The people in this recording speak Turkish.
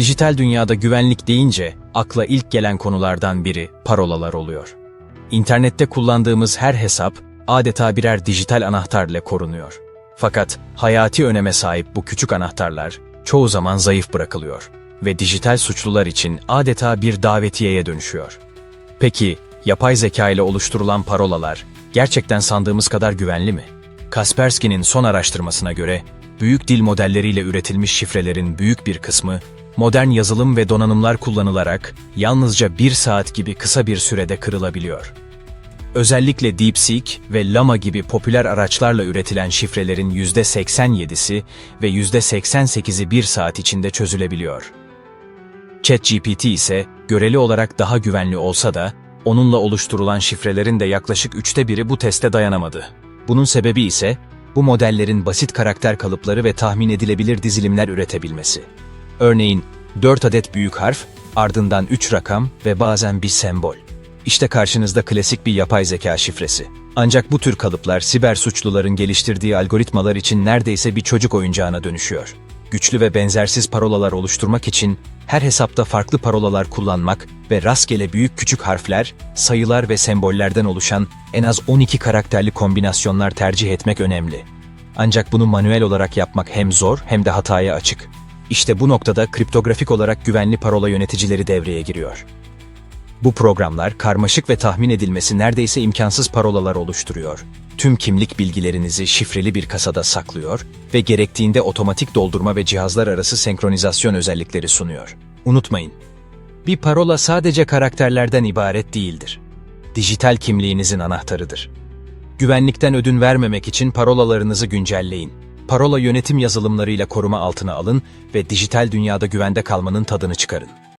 Dijital dünyada güvenlik deyince akla ilk gelen konulardan biri parolalar oluyor. İnternette kullandığımız her hesap adeta birer dijital anahtarla korunuyor. Fakat hayati öneme sahip bu küçük anahtarlar çoğu zaman zayıf bırakılıyor ve dijital suçlular için adeta bir davetiyeye dönüşüyor. Peki, yapay zeka ile oluşturulan parolalar gerçekten sandığımız kadar güvenli mi? Kaspersky'nin son araştırmasına göre, büyük dil modelleriyle üretilmiş şifrelerin büyük bir kısmı, modern yazılım ve donanımlar kullanılarak yalnızca bir saat gibi kısa bir sürede kırılabiliyor. Özellikle DeepSeek ve Llama gibi popüler araçlarla üretilen şifrelerin %87'si ve %88'i bir saat içinde çözülebiliyor. ChatGPT ise göreli olarak daha güvenli olsa da onunla oluşturulan şifrelerin de yaklaşık üçte biri bu teste dayanamadı. Bunun sebebi ise bu modellerin basit karakter kalıpları ve tahmin edilebilir dizilimler üretebilmesi. Örneğin 4 adet büyük harf, ardından 3 rakam ve bazen bir sembol. İşte karşınızda klasik bir yapay zeka şifresi. Ancak bu tür kalıplar siber suçluların geliştirdiği algoritmalar için neredeyse bir çocuk oyuncağına dönüşüyor. Güçlü ve benzersiz parolalar oluşturmak için her hesapta farklı parolalar kullanmak ve rastgele büyük küçük harfler, sayılar ve sembollerden oluşan en az 12 karakterli kombinasyonlar tercih etmek önemli. Ancak bunu manuel olarak yapmak hem zor hem de hataya açık. İşte bu noktada kriptografik olarak güvenli parola yöneticileri devreye giriyor. Bu programlar karmaşık ve tahmin edilmesi neredeyse imkansız parolalar oluşturuyor. Tüm kimlik bilgilerinizi şifreli bir kasada saklıyor ve gerektiğinde otomatik doldurma ve cihazlar arası senkronizasyon özellikleri sunuyor. Unutmayın, bir parola sadece karakterlerden ibaret değildir. Dijital kimliğinizin anahtarıdır. Güvenlikten ödün vermemek için parolalarınızı güncelleyin. Parola yönetim yazılımlarıyla koruma altına alın ve dijital dünyada güvende kalmanın tadını çıkarın.